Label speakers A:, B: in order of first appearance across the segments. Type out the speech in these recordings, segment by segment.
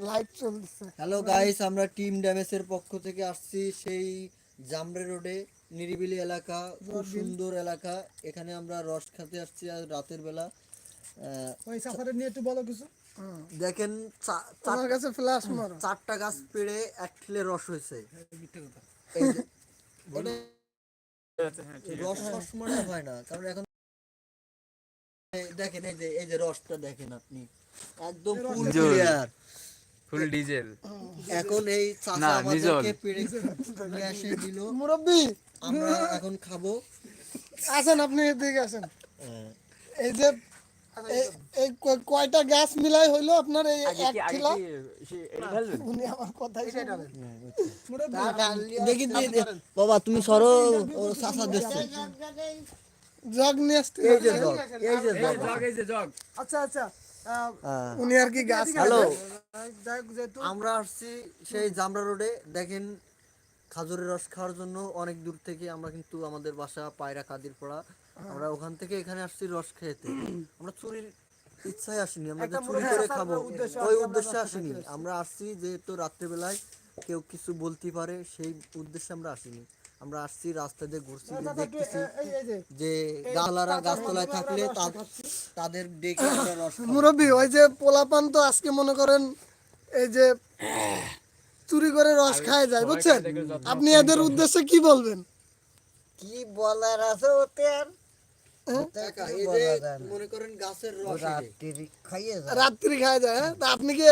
A: Live চলতেছে
B: hello guys আমরা team ড্যামেজের পক্ষ থেকে আসছি সেই জামরে রোডে নিরিবিলি এলাকা খুব সুন্দর এলাকা। এখানে আমরা রস খেতে আসছি আজ রাতের বেলা।
C: ওই সাফারে নিয়ে একটু বলো কিছু।
B: দেখেন চার-
A: কাছে ফ্ল্যাশ মারো।
B: চারটা গাছ পেড়ে এক ঠিলে রস হয়েছে। এই যে- রস সবসময় হয় না কারণ এখন দেখেন এই যে এই যে রসটা দেখেন আপনি। একদম ফুল ক্লিয়ার
D: ফুল ডিজেল।
B: এখন এই চাচা আমাদেরকে পেড়ে নিয়ে এসে দিল।
A: মুরব্বি!
B: আমরা এখন খাব।
A: আসেন আপনি এদিকে আসেন। এই যে এই- কয়টা গ্যাস মিলাই হইল আপনার এই এক ঠিলা উনি আমার কথাই
B: দেখি। বাবা তুমি সরো চাচা দেখছে
A: জগ নিয়ে আসতে
B: এই যে জগ এই যে জগ।
C: আচ্ছা আচ্ছা।
B: হ্যাঁ।
A: উনি আর কি গাছ
B: হ্যালো আমরা আসছি সেই জামরা রোডে। দেখেন খাজুরের রস খাওয়ার জন্য অনেক দূর থেকে আমরা কিন্তু আমাদের বাসা পায়রা কাদির পড়া আমরা ওখান থেকে এখানে আসছি রস খেতে। আমরা চুরির ইচ্ছায় আসিনি আমরা চুরি করে খাব ওই উদ্দেশ্যে আসিনি। আমরা আসছি যেহেতু রাত্রেবেলায় কেউ কিছু বলতে পারে সেই উদ্দেশ্যে আমরা আসিনি। আমরা আসছি রাস্তা দিয়ে ঘুরছি যে দেখতেছি
C: যে
B: গাছলারা গাছতলায় থাকলে তাদের ডেকে।
A: মুরব্বি ওই যে পোলাপান তো আজকে মনে করেন এই যে চুরি করে রস খায় যায় বুঝছেন? আপনি এদের উদ্দেশ্যে কি বলবেন?
E: কি বলার আছে ওতে আর
B: কাকা, এই যে মনে করেন গাছের রস এটা।
E: রাত্রি খাইয়ে যায়।
A: খায় যায় হ্যাঁ? তা আপনি কি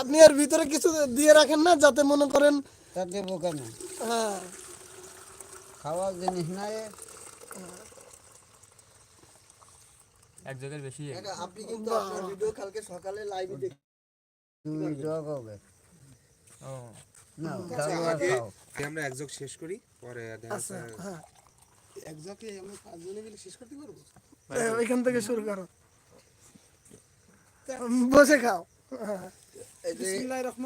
A: আপনি এর ভিতরে কিছু দিয়ে রাখেন না যাতে মনে করেন হ্যাঁ।
E: খাওয়ার জিনিস নাই।
D: এক জগের বেশি
B: আপনি কিন্তু আপনার ভিডিও কালকে সকালে লাইভে দেখ
E: দুই জগ হবে।
D: ও।
E: না খাও
F: আমরা শেষ করি পরে দেখা
A: আচ্ছা হ্যাঁ।
C: আমরা পাঁচজনে মিলে শেষ করতে পারব?
A: এ, ওইখান থেকে শুরু করো। বসে খাও।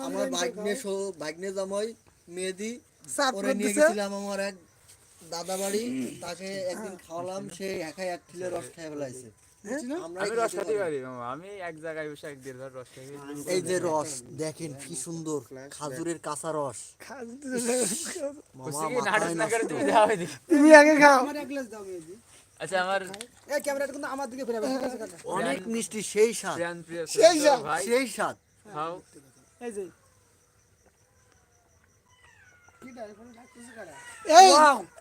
B: আমার
C: রহিম
B: ভাগ্নে সহ ভাগ্নে জামাই মেহেদি নিয়ে গেছিলাম আমার এক দাদা বাড়ি তাকে একদিন খাওয়ালাম সে একাই এক কিলো রস খেয়ে ফেলাইছে।
D: আমি রস খেতে পারি। আমি এক জায়গায় বসে এক দেড় ধর রস খাই
B: এই যে রস দেখেন কি সুন্দর খাজুরের কাঁচা রস।
D: তুমি
A: তুমি আগে খাও।
C: আমার এক গ্লাস দাও
D: আচ্ছা আমার
C: এই ক্যামেরাটা কিন্তু আমার দিকে ফেরাবে
B: অনেক মিষ্টি সেই স্বাদ।
A: সেই
D: ভাই।
B: সেই স্বাদ।
D: খাও।
C: এই যে।
A: এই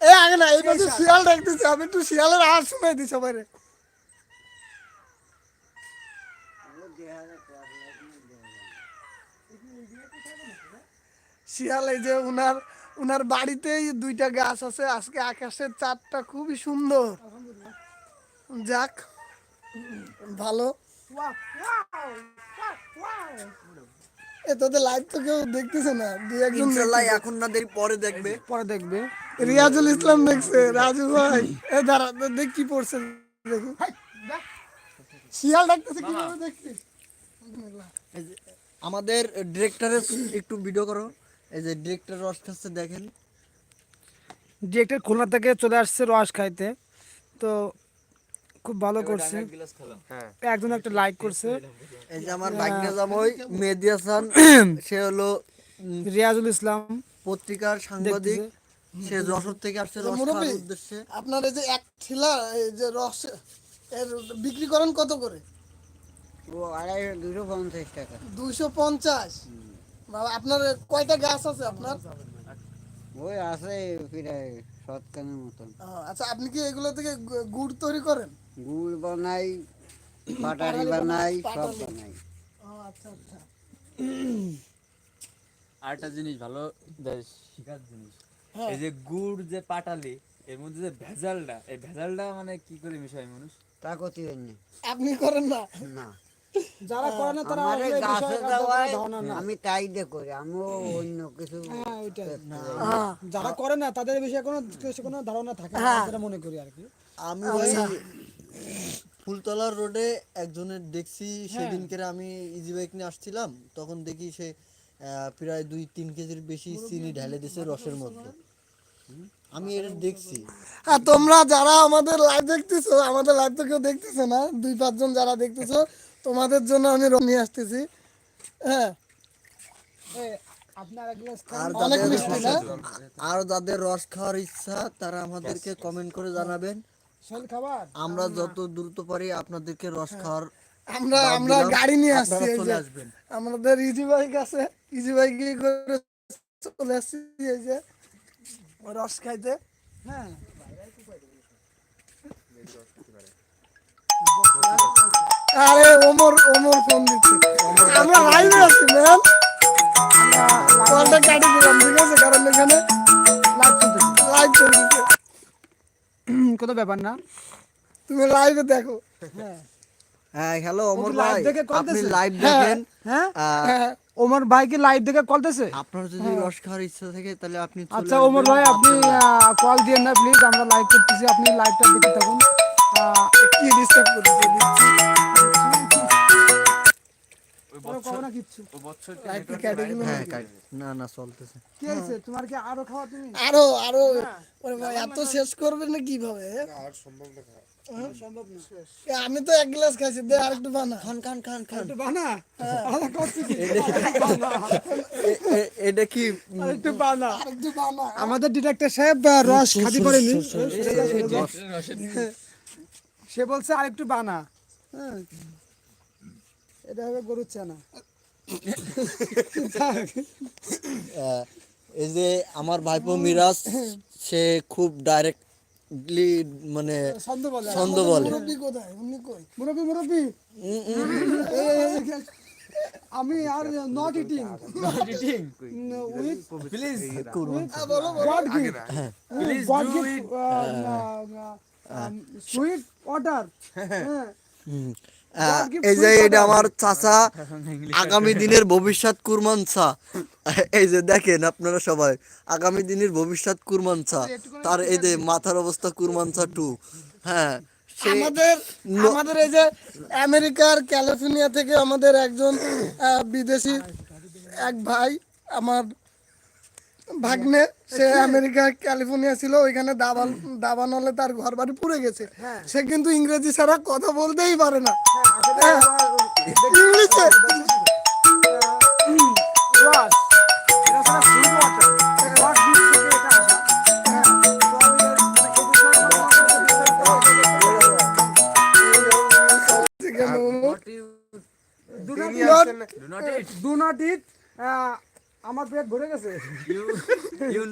A: এই আগে না এই পাশে শিয়াল ডাকতেছে আমি একটু শিয়ালের আওয়াজ শুনাই দিই সবাই শিয়াল এই যে উনার উনার বাড়িতেই দুইটা গাছ আছে আজকে আকাশের চাঁদটা খুবই সুন্দর। যাক ভালো। তোদের লাইভ তো কেউ দেখতেছে না দুই একজন
B: ইনশাল্লাহ এখন না দেরি পরে দেখবে।
C: পরে দেখবে।
A: রিয়াজুল ইসলাম দেখছে রাজু ভাই। এ দাঁড়া দেখ কি পড়ছে দেখি। শিয়াল ডাকতেছে কীভাবে দেখছিস
B: আমাদের ডিরেক্টরের একটু ভিডিও করো। এই যে ডিরেক্টর রস খাচ্ছে দেখেন।
C: ডিরেক্টর খুলনা থেকে চলে আসছে রস খাইতে। তো খুব ভালো করছে।
D: হ্যাঁ।
C: একজন একটা লাইক করছে।
B: এই যে আমার ভাগ্নে জামাই মেহেদি হাসান সে হলো
C: রিয়াজুল ইসলাম।
B: পত্রিকার সাংবাদিক। সে যশোর থেকে আসছে রস খাওয়ার উদ্দেশ্যে।
A: আপনার এই যে এক ঠিলা এই যে রস এর বিক্রি করেন কত করে?
E: ও আড়াই দুশো পঞ্চাশ টাকা।
A: দুইশো পঞ্চাশ। বাবা আপনার কয়টা গাছ আছে আপনার?
E: ওই আছে প্রায় শতকানের মতন।
A: আচ্ছা আপনি কি এগুলো থেকে গুড় তৈরি করেন?
E: গুড় বানাই পাটারি বানাই সব বানাই।
A: আচ্ছা আচ্ছা।
D: আরেকটা জিনিস ভালো দেখ, শিখার জিনিস।
A: হ্যাঁ।
D: এই যে গুড় যে পাটালি এর মধ্যে যে ভেজালটা এই ভেজালটা মানে কি করে মিশায় মানুষ?
E: তা পারিনি
A: আপনি করেন না?
E: না।
C: যারা করে না তারা
E: আমার গাছে। আমি তাই দিয়ে করি আমিও অন্য কিছু
C: হ্যাঁ।
A: হ্যাঁ
C: যারা করে না তাদের বিষয়ে কোনো কিছু কোনো ধারণা থাকে না। সেটা মনে করি আর কি।
B: আমি ওই ফুলতলার রোডে একজনের দেখছি সেদিনকে আমি ইজি বাইক নিয়ে আসছিলাম তখন দেখি সে প্রায় দুই তিন কেজির বেশি চিনি ঢেলে দিছে রসের মধ্যে। আমি এটা দেখছি।
A: আর তোমরা যারা আমাদের লাইভ দেখতেছো আমাদের লাইভ তো কেউ দেখতেছে না দুই পাঁচজন যারা দেখতেছো তোমাদের জন্য আমি রস নিয়ে আসতেছি। হ্যাঁ।
C: আপনার এক গ্লাস
B: আর যাদের আর যাদের রস খাওয়ার ইচ্ছা তারা আমাদেরকে কমেন্ট করে জানাবেন।
C: খাবার।
B: আমরা যত দ্রুত পারি আপনাদেরকে রস খাওয়ার
A: আমরা আমরা গাড়ি নিয়ে আসছি
B: চলে আসবেন।
A: আমাদের ইজি বাইক আছে ইজি বাইক করে চলে আসছি এই যে রস খাইতে।
C: হ্যাঁ।
A: আরে ওমর ওমর ফোন দিচ্ছে। আমরা লাইভে আছি ম্যাম।
C: ব্যাপার না।
A: তুমি লাইভে দেখো।
B: হ্যাঁ হ্যালো অমর ভাই আপনি লাইভ দেখেন
C: হ্যাঁ
A: হ্যাঁ
C: ওমর লাইভ দেখে কলতেছে?
B: আপনার যদি রস খাওয়ার ইচ্ছা থাকে তাহলে আপনি
C: আচ্ছা ওমর ভাই আপনি কল দিয়ে না প্লিজ আমরা লাইভ করতেছি আপনি লাইভটা দেখে থাকুন। আহ,
A: কি ডিস্টার্ব
C: না কিচ্ছু?
D: ওই বছর
A: লাইভটা কেটে দিল
B: কাট- না না চলতেছে।
C: কি হয়েছে? তোমার কি আরও খাওয়া তুমি?
A: আরও আরও। এত শেষ করবে না কীভাবে?
F: আর সম্ভব না খাওয়া।
C: সম্ভব না।
A: এ, আমি তো এক গ্লাস খাইছি দে আরেকটু বানা।
B: খান খান
C: একটু বানা।
B: এটা কি
C: একটু বানা।
A: আরেকটু বানা।
C: আমাদের ডিরেক্টর সাহেব রস খাতি করেনি সে বলছে আরেকটু বানা। হ্যাঁ। এটা হবে গরুর চানা।
B: এই যে আমার ভাইপো মিরাজ সে খুব ডাইরেক্টলি মানে
C: ছন্দ বলে।
A: মুরব্বি
C: মুরব্বী আমি আর not
D: eating
C: editing
D: with
A: please বলো বলো।
C: সুইট ওয়াটার হ্যাঁ
B: এই যে এটা আমার চাচা আগামী দিনের ভবিষ্যৎ কুরমানসা এই যে দেখেন আপনারা সবাই আগামী দিনের ভবিষ্যৎ কুরমানসা তার এই যে মাথার অবস্থা কুরমানসা টু হ্যাঁ
A: আমাদের আমাদের এই যে আমেরিকার ক্যালিফোর্নিয়া থেকে আমাদের একজন আহ, বিদেশি এক ভাই আমার ভাগ্নে সে আমেরিকা ক্যালিফোর্নিয়া ছিল ওইখানে দাবান দাবানলে তার ঘর বাড়ি পুড়ে গেছে। সে কিন্তু ইংরেজি ছাড়া কথা বলতেই পারে না। হ্যাঁ, ইংলিশে।
C: রস এটা হচ্ছে সুইট ওয়াটার গড গিফট থেকে এটা আসা
D: do not eat
C: do not eat আমার পেট ভরে গেছে
D: you you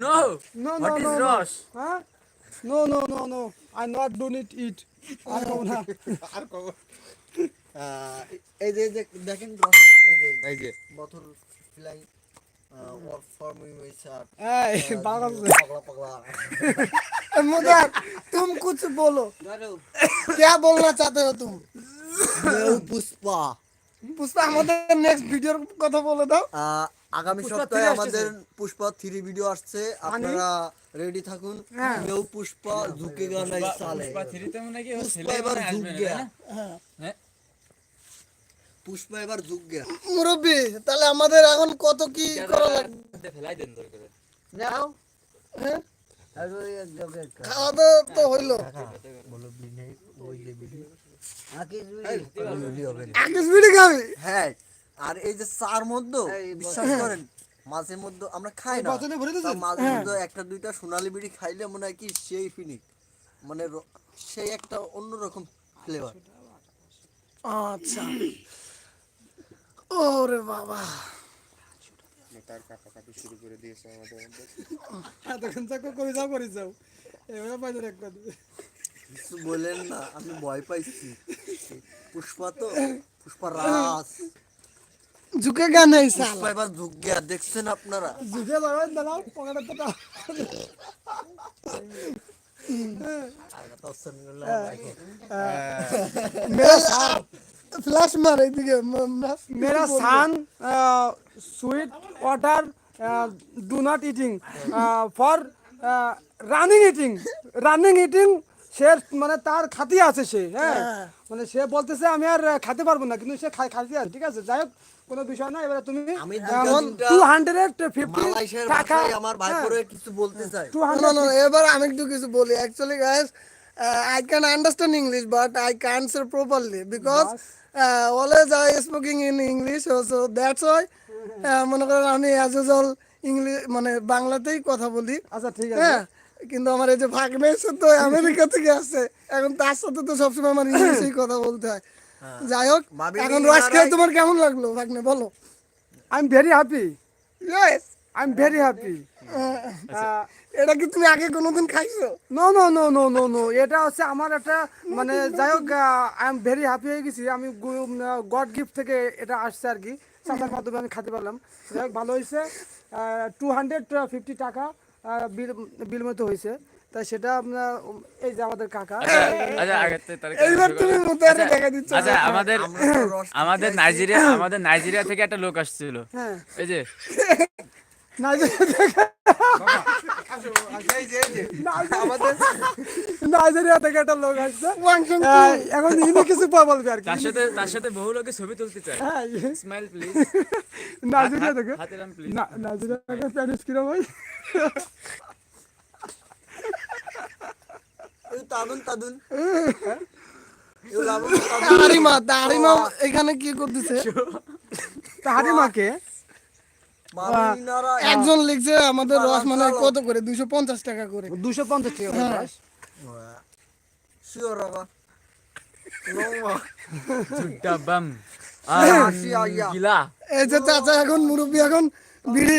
D: no
C: no no
D: what
C: no
D: is রস
C: হ্যাঁ no no no no I not do eat it আর খাবো না
B: আহ, এই যে এই যে দেখেন রস, এই যে
F: এই যে
B: bother fly work for me sir
C: এই বাংলা
B: পাগলা পাগলা
A: मुदर तुम कुछ बोलो क्या बोलना चाहते हो तुम
B: মেউ পুষ্পা
A: পুষ্পা আমাদের নেক্সট ভিডিওর কথা বলে দাও
B: আহ, আগামী সপ্তাহে আমাদের পুষ্পা থ্রি ভিডিও আসছে। আপনারা রেডি থাকুন। মেউ পুষ্পা ঝুঁকে সালে।
D: পুষ্পা থ্রিতে মনে হয়
B: পুষ্পা এবার
D: মনে
B: ঝুঁক গিয়া?
D: হ্যাঁ?
B: পুষ্পা এবার ঝুঁক গিয়া।
A: মুরব্বী তাহলে আমাদের এখন কত কি করা লাগবে?
D: ফেলাই দেন দরকার।
E: নাও
A: হ্যাঁ?
E: আর ওই এক জগের কা-
A: খাওয়া দাওয়া তো হইল আকিস বিড়ি খাবি?
B: হ্যাঁ। আর এই যে চার মধ্যে বিশ্বাস করেন মাঝে মধ্যে আমরা খাই না। মাঝে মধ্যে একটা দুইটা সোনালী বিড়ি খাইলে মনে হয় কি সেই ফিনিক মানে সেই একটা অন্যরকম ফ্লেভার
A: আচ্ছা। ওরে বাবা।
F: তার কাপা কাপি শুরু করে দিয়েছে আমাদের
C: এতক্ষণ চাকর করে যাও করে যাও। এবারে পাইলে এক
B: কিছু বলেন না আমি ভয় পাইছি। পুষ্পা তো পুষ্পা রাস
A: ঝুঁকে গান নাই সাল
B: এবার ঝুঁক গিয়া দেখছেন আপনারা?
C: ঝুঁকে যাবেন দাদা পকেটে টাকা
A: ফ্ল্যাশ মার এইদিকে
C: মেরা son sweet water do not eating for running eating running eating সে মানে তার খাতি আছে সে হ্যাঁ? হ্যাঁ। মানে সে বলতেছে আমি আর খাতে পারব না কিন্তু সে খাতি আছে ঠিক আছে? যাই হোক কোনো বিষয় না এবারে তুমি
B: আমি
C: টু হান্ড্রেড ফিফটি টাকা
B: আমার ভাই করে কিছু বলতে চাই
C: টু হান্ড্রেড
A: এবার আমি একটু কিছু বলি। Actually guys I can understand English but I can say properly because always I spoking in English so that's why ah, মনে করেন আমি অ্যাজ ইউজুয়াল ইংলিশ মানে বাংলাতেই কথা বলি।
C: আচ্ছা ঠিক আছে।
A: হ্যাঁ কিন্তু আমার এই যে ভাগ্নে তো আমেরিকা থেকে আসছে এখন তার সাথে তো সবসময় আমার ইংলিশেই কথা বলতে হয়। যাই হোক এখন রস খেয়ে তোমার কেমন লাগল? ভাগ্নে বলো।
C: I am very happy
A: yes
C: I am very happy
A: এটা কি তুমি আগে কোনোদিন খাইছো?
C: No no no no no no এটা হচ্ছে আমার একটা মানে যাই হোক আই এম ভেরি হ্যাপি হয়ে গেছি। আমি গড গিফট থেকে এটা আসছে আর কি। চাষার মাধ্যমে আমি খেতে পারলাম। যাই হোক ভালো হয়েছে। টু হান্ড্রেড ফিফটি টাকা বিল বিল মতো হয়েছে। তাই সেটা আপনার এই যে আমাদের কাকা।
D: আচ্ছা আগের
A: এইবার তুমি। মুতারে দেখা দিচ্ছ।
D: আচ্ছা আমাদের আমাদের নাইজেরিয়া আমাদের নাইজেরিয়া থেকে একটা লোক আসছিল।
C: হ্যাঁ।
D: এই যে
C: নাইজেরিয়া থেকে একটা লোক আসছে। এখন ইনি কিছু বলবে আর
D: তার সাথে তার সাথে বহু লোকে ছবি তুলতে চায়।
C: হ্যাঁ।
D: স্মাইল প্লিজ
C: নাইজেরিয়া থেকে।
D: হাতেরাম প্লিজ
C: না নাইজেরিয়া থেকে প্যারিস কিরম ভাই
B: এই তাদুন। তাদুন
A: এখানে কি করতেছে?
C: তাহারি মাকে?
B: মামি নারায়
A: একজন লিখছে আমাদের রস মানে কত করে? দুইশো পঞ্চাশ টাকা করে।
C: দুশো পঞ্চাশ টাকা
B: শিওর বাবা। আইয়া।
D: গিলা।
A: এই যে চাচা এখন মুরব্বী এখন বিড়ি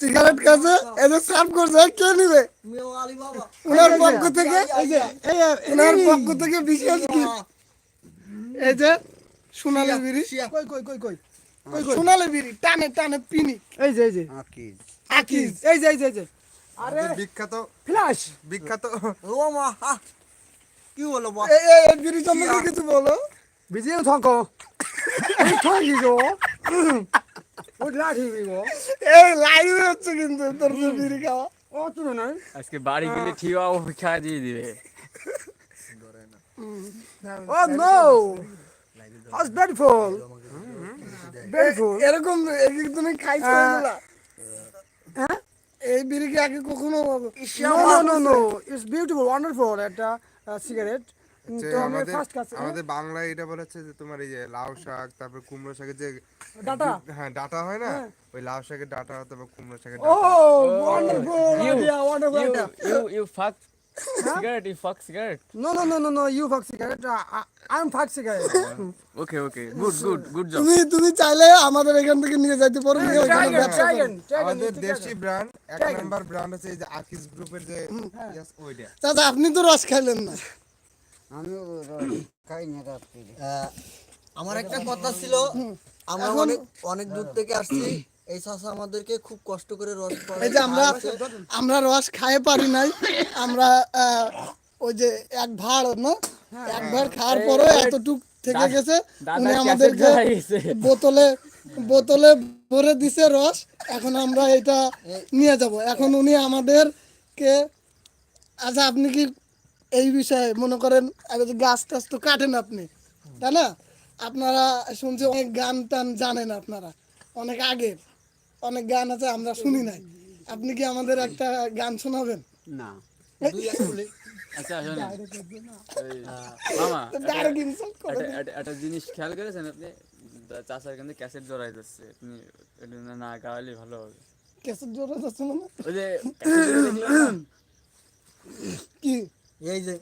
A: সিগারেট খাচ্ছে এই যে সার্ভ করছে কে নিবে?
B: মিও আলী বাবা
A: ওনার পক্ষ থেকে যে
C: এই
A: ওনার পক্ষ থেকে বিশেষ এই যে সোনালি বিড়ি।
C: কই কই কই কই
A: সোনালি বিড়ি টানে টানে পিনি।
C: এই যে এই যে।
E: আকিজ।
A: আকিজ।
C: এই যে এই যে আরে
F: বিখ্যাত
C: ফ্ল্যাশ
F: বিখ্যাত।
B: ও মা কি হলো
A: এই বিড়ি কিছু বলো।
C: বিজয় থাকো। এই
A: লাইভ হচ্ছে কিন্তু তোর যে বিড়ি খাওয়া।
C: ও তুই
D: আজকে বাড়ি গেলে ঠিয়া ও দিয়ে দিবে।
C: ও নো
A: এরকম এই তুমি খাইছো এগুলা? এই বিড়ি কি আগে কখনো
C: no no no no it's beautiful wonderful একটা সিগারেট তো
F: আমাদের আমাদের বাংলায় এটা বলা হচ্ছে যে তোমার এই যে লাউ শাক তারপর কুমড়ো শাকের যে
C: ডাটা?
F: হ্যাঁ ডাটা হয় না? ওই লাউ শাকের ডাটা তারপর কুমড়ো শাকের
C: ও wonderful
D: idea
C: wonderful
D: you you fuck cigarette you fuck cigarette
C: No, no, no, no, no. You fuck cigarette. I, I'm fuck cigarette.
D: Okay okay good good good job
A: তুমি তুমি চাইলে আমাদের এখান থেকে নিয়ে যাইতে পারো নিয়ে ওইখানে
C: Dragon,
A: ব্যবসা.
F: আমাদের দেশি ব্র্যান্ড এক নাম্বার ব্র্যান্ড হচ্ছে এই যে আকিস গ্রুপের যে ওইটা।
A: চাচা আপনি তো রস খাইলেন না।
E: আমিও খাই না রাত্রি
B: আমার একটা কথা ছিল আমরা অনেক অনেক দূর থেকে আসছি। এই চাষা আমাদেরকে খুব কষ্ট করে রস
A: এই যে আমরা আমরা রস খাইয়ে পারি নাই। আমরা ওই যে এক ভাড় না? এক ভাড় খাওয়ার পরে এতটুক থেকে গেছে উনি আমাদেরকে। বোতলে বোতলে ভরে দিছে রস। এখন আমরা এটা নিয়ে যাব। এখন উনি আমাদেরকে আচ্ছা আপনি কি এই বিষয়ে মনে করেন যে গাছ টাছ তো কাটেন আপনি তাই না? আপনারা শুনছি অনেক গান টান জানেন আপনারা অনেক আগের অনেক গান আছে আমরা শুনি নাই। আপনি কি আমাদের একটা গান শোনাবেন?
E: না।
D: আচ্ছা মামা একটা- জিনিস খেয়াল করেছেন আপনি? চাষার কিন্তু ক্যাসেট জড়াই যাচ্ছে আপনি না- না গাওয়ালে ভালো হবে।
A: যাচ্ছে মানে?
D: ওই যে?
A: কি?
B: এই যে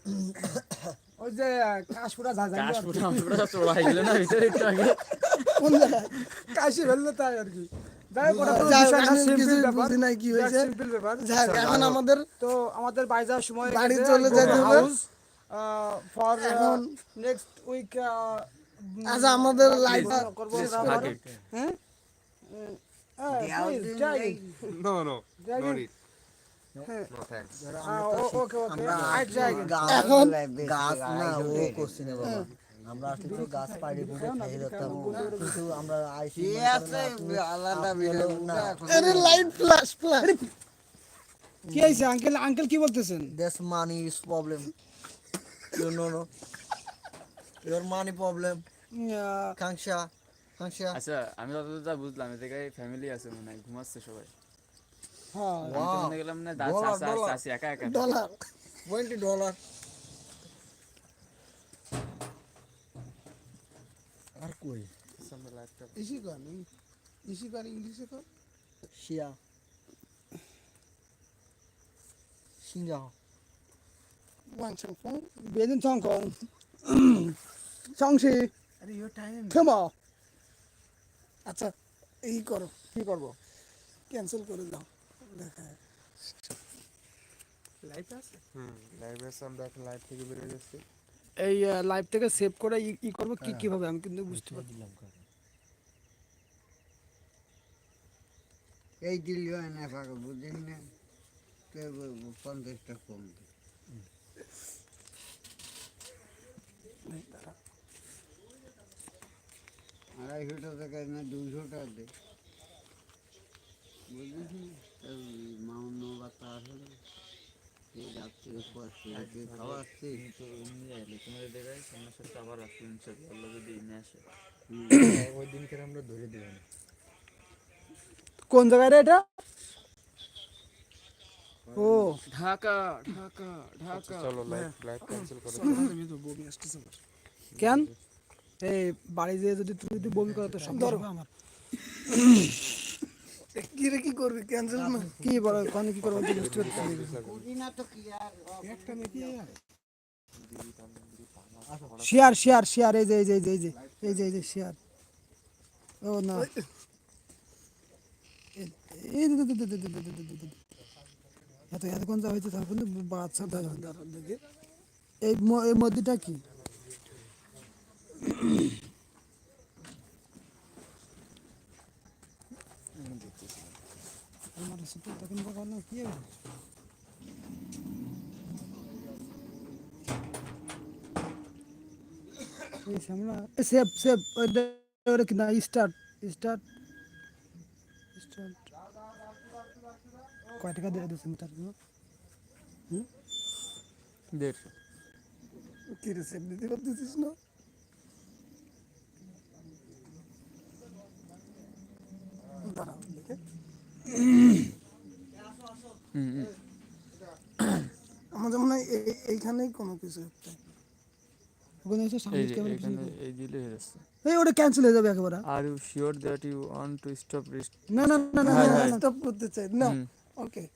C: ওই যে কাশপুরা ঝাঁঝাই
D: কাশ ফুটা ফুটা চড়াই গেল না ভিতরে একটু আগে।
C: কাশি ফেললে তাই আর কি।
A: এখন আমাদের
C: তো আমাদের বাড়ি যাওয়ার সময়
A: বাড়ি চলে যেতে হবে।
C: ফর নেক্সট উইক
A: আচ্ছা আমাদের লাইফ
C: করব হ্যাঁ?
F: নো নো নো
A: এখন
B: গাছ না ও করছি না বাবা আমরা আসলে গাছ পাড়ি ঘুরে খেয়ে যেতাম কিন্তু আমরা আইসি আলাদা
A: আরে লাইট ফ্ল্যাশ ফ্ল্যাশ
C: কি হয়েছে? আঙ্কেল আঙ্কেল কি বলতেছেন?
B: Problem. You know, no. Your money problem. Kangsha. Kangsha.
D: আচ্ছা আমি যতদূর যা বুঝলাম এ জায়গায় ফ্যামিলি আছে মনে হয় ঘুমাচ্ছে সবাই। মনে হ্যাঁ। গেলাম না একা একা।
A: ডলার
B: টোয়েন্টি ডলার আর কই?
A: ইসি কর ইসি কর ইংলিশে কর।
B: শিয়া।
A: সিংহ
C: বেদিন
A: চংকং চংসি
C: খেম
A: আচ্ছা এই করো।
C: কি করব?
A: ক্যান্সেল করে দাও। দেখা
F: হুম লাইভে আছে আমরা এখন লাইভ থেকে বেরিয়ে যাচ্ছি।
C: এই লাইভ থেকে সেভ করে ই- করব কি কীভাবে? আমি কিন্তু বুঝতে পারছি
E: এই দিল না পাকা বুঝিস না। পঞ্চাশটা কম দে। আড়াইশোটা টাকা না দুইশোটা দে। বুঝিস
C: কোন জায়গায় এটা? ও।
D: ঢাকা ঢাকা ঢাকা।
F: আচ্ছা, চলো লাইট হ্যাঁ। লাইট করে আমি তো বমি আসছে
C: কেন? এই বাড়ি যেয়ে যদি তুমি যদি বমি করো তো সব আমার।
A: ক্যান্সেল
C: করব শেয়ার শেয়ার শেয়ার এই যে শেয়ার ও না এত কোন যা বাচ্চা এই মধ্যটা কি না কি হবে? এই সামলা সেভ সেভ ওটা কি না স্টার্ট স্টার্ট স্টার্ট কয় টাকা দিয়ে দিচ্ছেন তার জন্য?
D: দেড়শো
A: কি রে সেভ দিতে পারতেছিস না দাঁড়াও
D: হুম।
A: আমার যেমন হয় এই- এইখানেই কোনো কিছু একটা।
C: ওখানে এসে সামনে ক্যামেরা
D: এখানে এই দিলে হয়ে যাচ্ছে।
C: এই ওটা ক্যান্সেল হয়ে যাবে একেবারে।
D: Are you sure that you want to stop
C: না না না না
D: হ্যাঁ,
C: না,
D: হ্যাঁ।
C: না, না
A: স্টপ করতে চাই। না ওকে